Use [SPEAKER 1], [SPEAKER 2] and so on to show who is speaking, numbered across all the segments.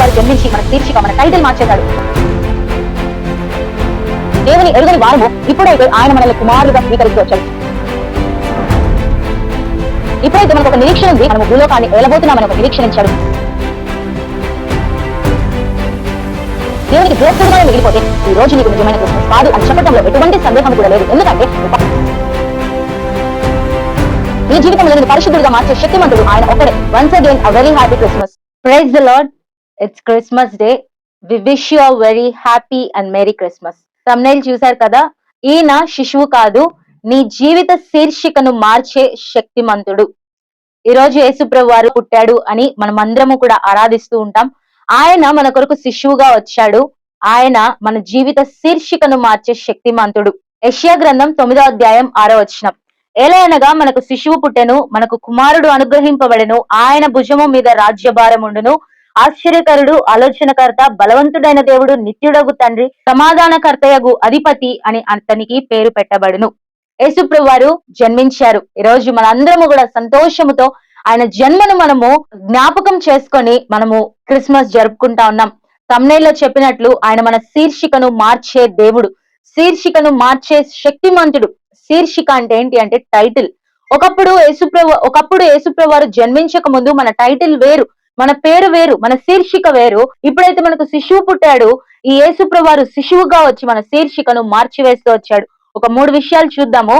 [SPEAKER 1] వారు జన్మించి మన శీర్షిక మన టైటిల్ మార్చేశాడు. దేవుని ఎరుగని వారము ఇప్పుడైతే ఆయన మనల్ని కుమారులుగా స్వీకరిస్తూ వచ్చాడు. ఇప్పుడైతే మనకు ఒక నిరీక్షణ ఉంది. మనము భూలోకాన్ని ఏలబోతున్నామని ఒక నిరీక్షణ ఇచ్చాడు. దేవునికి ద్వేషంగా మిగిలిపోతే ఈ రోజు నీకు నిజమైన క్రిస్మస్ కాదు అని చెప్పడంలో ఎటువంటి సందేహం కూడా లేదు. ఎందుకంటే నీ జీవితంలో నేను పరిశుద్ధుడిగా మార్చే శక్తిమంతుడు ఆయన ఒకడే once again a very happy Christmas praise the Lord it's Christmas day we wish you very happy and merry Christmas thumbnail చూశారు కదా? ఈయన శిశువు కాదు నీ జీవిత శీర్షికను మార్చే శక్తిమంతుడు. ఈ రోజు యేసుప్రభు వారు పుట్టాడు అని మనం అందరము కూడా ఆరాధిస్తూ ఉంటాం. ఆయన మన కొరకు శిశువుగా వచ్చాడు. ఆయన మన జీవిత శీర్షికను మార్చే శక్తిమంతుడు. యష్యా గ్రంథం తొమ్మిదో అధ్యాయం ఆరో వచనం. ఏలయనగా మనకు శిశువు పుట్టెను మనకు కుమారుడు అనుగ్రహింపబడెను ఆయన భుజము మీద రాజ్యభారం ఉండును ఆశ్చర్యకరుడు ఆలోచనకర్త బలవంతుడైన దేవుడు నిత్యుడగు తండ్రి సమాధానకర్తయగు అధిపతి అని అతనికి పేరు పెట్టబడును. యేసుప్రభు వారు జన్మించారు. ఈ రోజు మనందరము కూడా సంతోషముతో ఆయన జన్మను మనము జ్ఞాపకం చేసుకొని మనము క్రిస్మస్ జరుపుకుంటా ఉన్నాం. తమ్నేల్లో చెప్పినట్లు ఆయన మన శీర్షికను మార్చే దేవుడు. శీర్షికను మార్చే శక్తిమంతుడు. శీర్షిక అంటే ఏంటి అంటే టైటిల్. ఒకప్పుడు యేసుప్రభు ఒకప్పుడు యేసుప్రభు వారు జన్మించక ముందు మన టైటిల్ వేరు. మన పేరు వేరు మన శీర్షిక వేరు. ఇప్పుడైతే మనకు శిశువు పుట్టాడు. ఈ యేసుప్రవారు శిశువుగా వచ్చి మన శీర్షికను మార్చివేస్తూ వచ్చాడు. ఒక మూడు విషయాలు చూద్దాము.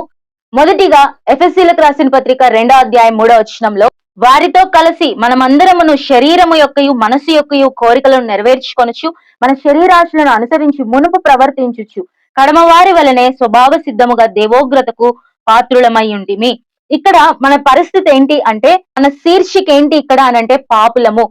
[SPEAKER 1] మొదటిగా ఎఫ్ఎస్సీలకు రాసిన పత్రిక రెండో అధ్యాయం మూడో వచనంలో వారితో కలిసి మనమందరమును శరీరము యొక్కయు మనసు యొక్కయు కోరికలను నెరవేర్చుకొనొచ్చు మన శరీరాశులను అనుసరించి మునుపు ప్రవర్తించుచు. కడమవారి వలనే స్వభావ సిద్ధముగా దేవోగ్రతకు పాత్రులమై ఉండిమి. ఇక్కడ మన పరిస్థితి ఏంటి అంటే మన శీర్షిక ఏంటి ఇక్కడ అని అంటే పాపులము.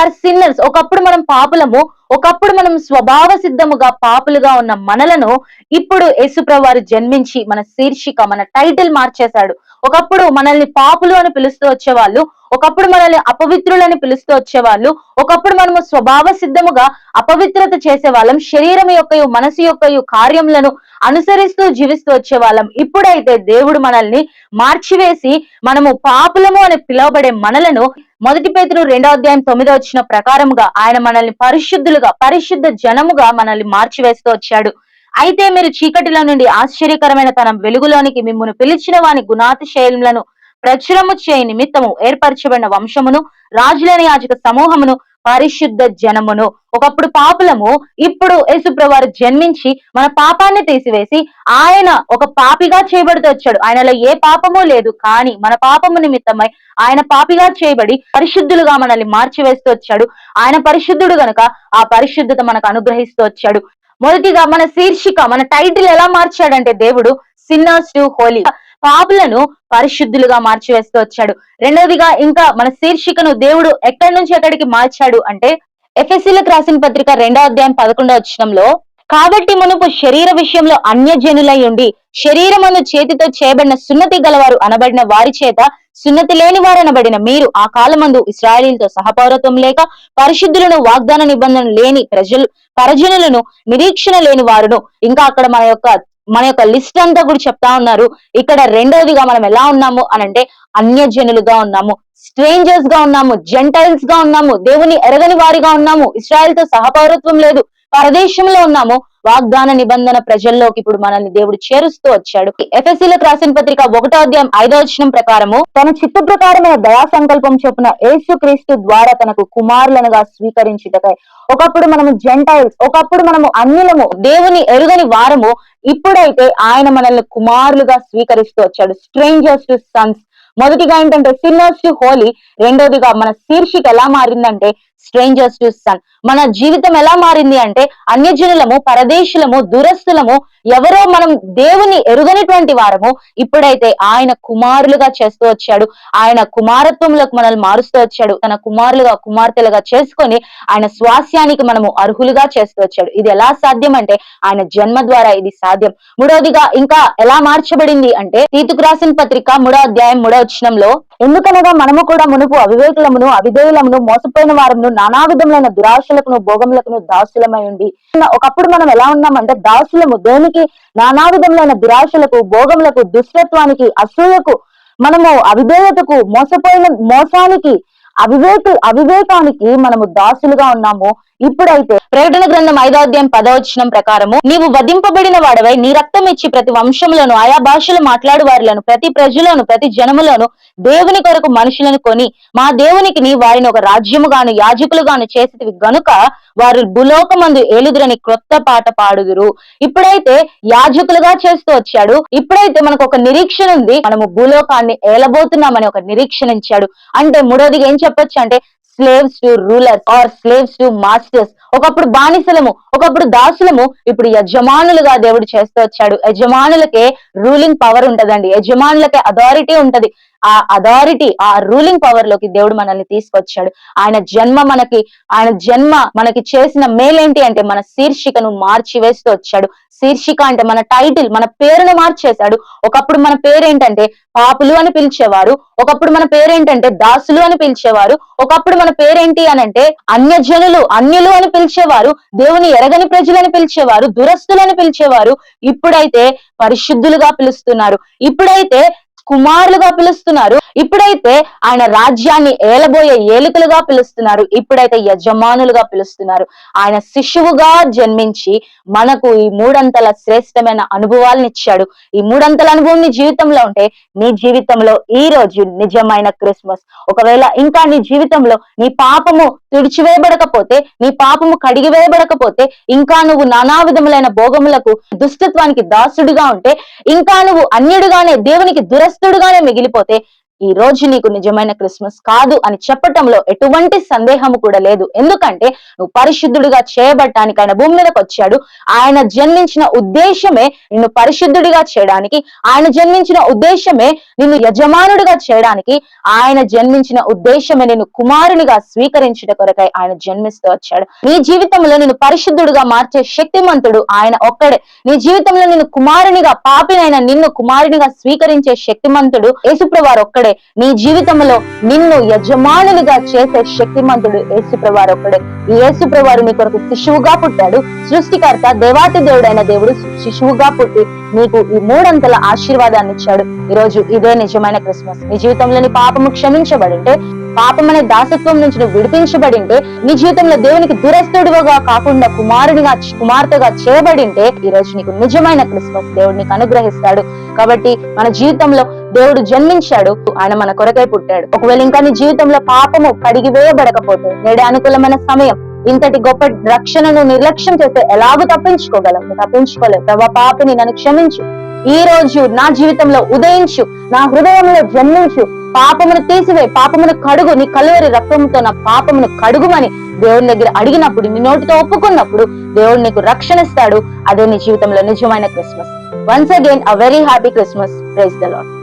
[SPEAKER 1] ఆర్ సిన్నర్స్ ఒకప్పుడు మనం పాపులము. ఒకప్పుడు మనం స్వభావ సిద్ధముగా పాపులుగా ఉన్న మనలను ఇప్పుడు యేసుప్రవారు జన్మించి మన శీర్షిక మన టైటిల్ మార్చేశాడు. ఒకప్పుడు మనల్ని పాపులు అని పిలుస్తూ వచ్చేవాళ్ళు ఒకప్పుడు మనల్ని అపవిత్రులని పిలుస్తూ వచ్చేవాళ్ళు ఒకప్పుడు మనము స్వభావ సిద్ధముగా అపవిత్రత చేసే వాళ్ళం శరీరం యొక్క మనసు యొక్క కార్యములను అనుసరిస్తూ జీవిస్తూ వచ్చేవాళ్ళం. ఇప్పుడైతే దేవుడు మనల్ని మార్చివేసి మనము పాపులము అని పిలువబడే మనలను మొదటి పేతులు రెండో అధ్యాయం తొమ్మిదో వచ్చిన ప్రకారముగా ఆయన మనల్ని పరిశుద్ధులు పరిశుద్ధులుగా పరిశుద్ధ జనముగా మనల్ని మార్చివేస్తూ వచ్చాడు. అయితే మీరు చీకటిలో నుండి ఆశ్చర్యకరమైన తన వెలుగులోనికి మిమ్మల్ని పిలిచిన వాని గుణాతిశయములను ప్రచురము చేయ నిమిత్తము ఏర్పరచబడిన వంశమును రాజులని యాజక సమూహమును పరిశుద్ధ జనమును. ఒకప్పుడు పాపులము ఇప్పుడు యేసుప్రవారు జన్మించి మన పాపాన్ని తీసివేసి ఆయన ఒక పాపిగా చేయబడుతూ వచ్చాడు. ఆయనలో ఏ పాపము లేదు కానీ మన పాపము నిమిత్తమై ఆయన పాపిగా చేయబడి పరిశుద్ధులుగా మనల్ని మార్చివేస్తూ వచ్చాడు. ఆయన పరిశుద్ధుడు గనుక ఆ పరిశుద్ధత మనకు అనుగ్రహిస్తూ వచ్చాడు. మొదటిగా మన శీర్షిక మన టైటిల్ ఎలా మార్చాడంటే దేవుడు సిన్నర్స్ టు హోలీ పాపులను పరిశుద్ధులుగా మార్చివేస్తూ వచ్చాడు. రెండవదిగా ఇంకా మన శీర్షికను దేవుడు ఎక్కడి నుంచి ఎక్కడికి మార్చాడు అంటే ఎఫ్ఎస్సీలకు రాసిన పత్రిక రెండో అధ్యాయం పదకొండో వచ్చినంలో కాబట్టి మునుపు శరీర విషయంలో అన్యజనులై ఉండి శరీరమును చేతితో చేయబడిన సున్నతి గలవారు అనబడిన వారి చేత సున్నతి లేని వారనబడిన మీరు ఆ కాలమందు ఇస్రాయలీలతో సహపౌరత్వం లేక పరిశుద్ధులను వాగ్దాన నిబంధన లేని ప్రజలు పరజనులను నిరీక్షణ లేని వారును ఇంకా అక్కడ మన యొక్క మన యొక్క లిస్ట్ అంతా కూడా చెప్తా ఉన్నారు. ఇక్కడ రెండవదిగా మనం ఎలా ఉన్నాము అనంటే అన్యజనులుగా ఉన్నాము. స్ట్రేంజర్స్గా ఉన్నాము. జెంటైల్స్గా ఉన్నాము. దేవుని ఎరగని వారిగా ఉన్నాము. ఇస్రాయల్తో సహపౌరత్వం లేదు. పరదేశంలో ఉన్నాము. వాగ్దాన నిబంధన ప్రజల్లోకి ఇప్పుడు మనల్ని దేవుడు చేరుస్తూ వచ్చాడు. ఎఫ్ఎస్సీలకు రాసిన పత్రిక ఒకటో అధ్యాయం ఐదో వచనం ప్రకారము తన చిత్త ప్రకారమైన దయా సంకల్పం చొప్పున యేసుక్రీస్తు ద్వారా తనకు కుమారులనుగా స్వీకరించుటకై. ఒకప్పుడు మనము జెంటైల్స్ ఒకప్పుడు మనము అన్యులము దేవుని ఎరుగని వారము ఇప్పుడైతే ఆయన మనల్ని కుమారులుగా స్వీకరిస్తూ వచ్చాడు. స్ట్రేంజర్స్ టు సన్స్ మొదటిగా ఏంటంటే సిన్నర్స్ టు హోలీ రెండోదిగా మన శీర్షిక ఎలా మారిందంటే స్ట్రేంజర్స్ టు సన్ మన జీవితం ఎలా మారింది అంటే అన్యజనులము పరదేశులము దురస్తులము ఎవరో మనం దేవుని ఎరుగనిటువంటి వారము ఇప్పుడైతే ఆయన కుమారులుగా చేస్తూ వచ్చాడు. ఆయన కుమారత్వంలోకి మనల్ని మారుస్తూ వచ్చాడు. తన కుమారులుగా కుమార్తెలుగా చేసుకొని ఆయన స్వాస్యానికి మనము అర్హులుగా చేస్తూ వచ్చాడు. ఇది ఎలా సాధ్యం అంటే ఆయన జన్మ ద్వారా ఇది సాధ్యం. మూడవదిగా ఇంకా ఎలా మార్చబడింది అంటే తీతుకు రాసిన పత్రిక మూడో అధ్యాయం మూడో వచనంలో ఎందుకనగా మనము కూడా మునుపు అవివేకులమును అవిధేయులమును మోసపోయిన వారమును నానా విధములైన దురాశలకును భోగములకును దాసులమై ఉండి ఒకప్పుడు మనం ఎలా ఉన్నామంటే దాసులము దేనికి? నానా విధములైన దురాశలకు భోగములకు దుష్టత్వానికి అసూయకు మనము అవిధేయతకు మోసపోయిన మోసానికి అవివేక అవివేకానికి మనము దాసులుగా ఉన్నాము. ఇప్పుడైతే ప్రకటన గ్రంథం ఐదో అధ్యాయం పదవచనం ప్రకారము నీవు వధింపబడిన వాడవై నీ రక్తం ఇచ్చి ప్రతి వంశములను ఆయా భాషలు మాట్లాడు వారిలను ప్రతి ప్రజలను ప్రతి జనములను దేవుని కొరకు మనుషులను కొని మా దేవునికి నీ వారిని ఒక రాజ్యముగాను యాజకులుగాను చేసేది గనుక వారు భూలోకమందు ఏలుదురని క్రొత్త పాట పాడుదురు. ఇప్పుడైతే యాజకులుగా చేస్తూ వచ్చాడు. ఇప్పుడైతే మనకు ఒక నిరీక్షణ ఉంది. మనము భూలోకాన్ని ఏలబోతున్నామని ఒక నిరీక్షణ ఇచ్చాడు. అంటే మూడోదిగా ఏం చెప్పొచ్చు అంటే slaves to rulers or slaves to masters ఒకప్పుడు బానిసలము ఒకప్పుడు దాసులము ఇప్పుడు యజమానులుగా దేవుడు చేస్తూ వచ్చాడు. యజమానులకే రూలింగ్ పవర్ ఉంటదండి. యజమానులకే అథారిటీ ఉంటది. ఆ అథారిటీ ఆ రూలింగ్ పవర్లోకి దేవుడు మనల్ని తీసుకొచ్చాడు. ఆయన జన్మ మనకి ఆయన జన్మ మనకి చేసిన మేలేంటి అంటే మన శీర్షికను మార్చి వేస్తూ వచ్చాడు. శీర్షిక అంటే మన టైటిల్ మన పేరును మార్చేశాడు. ఒకప్పుడు మన పేరేంటంటే పాపులు అని పిలిచేవారు. ఒకప్పుడు మన పేరేంటంటే దాసులు అని పిలిచేవారు. ఒకప్పుడు మన పేరేంటి అని అంటే అన్యజనులు అన్యులు అని పిలిచేవారు. దేవుని ఎరగని ప్రజలని పిలిచేవారు. దురస్తులని పిలిచేవారు. ఇప్పుడైతే పరిశుద్ధులుగా పిలుస్తున్నారు. ఇప్పుడైతే కుమారులుగా పిలుస్తున్నారు. ఇప్పుడైతే ఆయన రాజ్యాన్ని ఏలబోయే ఏలికలుగా పిలుస్తున్నారు. ఇప్పుడైతే యజమానులుగా పిలుస్తున్నారు. ఆయన శిశువుగా జన్మించి మనకు ఈ మూడంతల శ్రేష్టమైన అనుభవాలను ఇచ్చాడు. ఈ మూడంతల అనుభవం నీ జీవితంలో ఉంటే నీ జీవితంలో ఈ రోజు నిజమైన క్రిస్మస్. ఒకవేళ ఇంకా నీ జీవితంలో నీ పాపము తుడిచివేయబడకపోతే నీ పాపము కడిగివేయబడకపోతే ఇంకా నువ్వు నానా విధములైన భోగములకు దుష్టత్వానికి దాసుడిగా ఉంటే ఇంకా నువ్వు అన్యుడుగానే దేవునికి దురస్తుడుగానే మిగిలిపోతే ఈ రోజు నీకు నిజమైన క్రిస్మస్ కాదు అని చెప్పటంలో ఎటువంటి సందేహము కూడా లేదు. ఎందుకంటే నువ్వు పరిశుద్ధుడిగా చేయబట్టానికి ఆయన భూమి మీదకి వచ్చాడు. ఆయన జన్మించిన ఉద్దేశమే నిన్ను పరిశుద్ధుడిగా చేయడానికి ఆయన జన్మించిన ఉద్దేశమే నిన్ను యజమానుడిగా చేయడానికి ఆయన జన్మించిన ఉద్దేశమే నిన్ను కుమారునిగా స్వీకరించుట కొరకై ఆయన జన్మిస్తూ వచ్చాడు. నీ జీవితంలో నిన్ను పరిశుద్ధుడిగా మార్చే శక్తిమంతుడు ఆయన ఒక్కడే. నీ జీవితంలో నిన్ను కుమారునిగా పాపినైన నిన్ను కుమారునిగా స్వీకరించే శక్తిమంతుడు యేసుప్రవారు ఒక్కడే. ఒక్కడే. నీ జీవితంలో నిన్ను యజమానులుగా చేసే శక్తిమంతుడు యేసుప్రవారు ఒక్కడే. ఈ యేసుప్రవారు నీ కొరకు శిశువుగా పుట్టాడు. సృష్టికర్త దేవాతి దేవుడైన దేవుడు శిశువుగా పుట్టి నీకు ఈ మూడంతల ఆశీర్వాదాన్ని ఇచ్చాడు. ఈ రోజు ఇదే నిజమైన క్రిస్మస్. నీ జీవితంలోని పాపము క్షమించబడింటే పాపం అనే దాసత్వం నుంచి నువ్వు విడిపించబడింటే నీ జీవితంలో దేవునికి దురస్తుడుగా కాకుండా కుమారునిగా కుమార్తెగా చేయబడింటే ఈ రోజు నీకు నిజమైన క్రిస్మస్ దేవుడు నీకు అనుగ్రహిస్తాడు. కాబట్టి మన జీవితంలో దేవుడు జన్మించాడు. ఆయన మన కొరకై పుట్టాడు. ఒకవేళ ఇంకా నీ జీవితంలో పాపము కడిగి వేయబడకపోతే నేడు అనుకూలమైన సమయం ఇంతటి గొప్ప రక్షణను నిర్లక్ష్యం చేస్తే ఎలాగూ తప్పించుకోగలం. నువ్వు తప్పించుకోలేవు. ప్రభా పాపిని నన్ను క్షమించు. ఈ రోజు నా జీవితంలో ఉదయించు. నా హృదయంలో జన్మించు. పాపమును తీసివే పాపమును కడుగు. నీ కలువరి రక్తంతో నా పాపమును కడుగుమని దేవుని దగ్గర అడిగినప్పుడు నీ నోటితో ఒప్పుకున్నప్పుడు దేవుడు నీకు రక్షణ ఇస్తాడు. అదే నీ జీవితంలో నిజమైన Christmas. Once again, a very happy Christmas. Praise the Lord.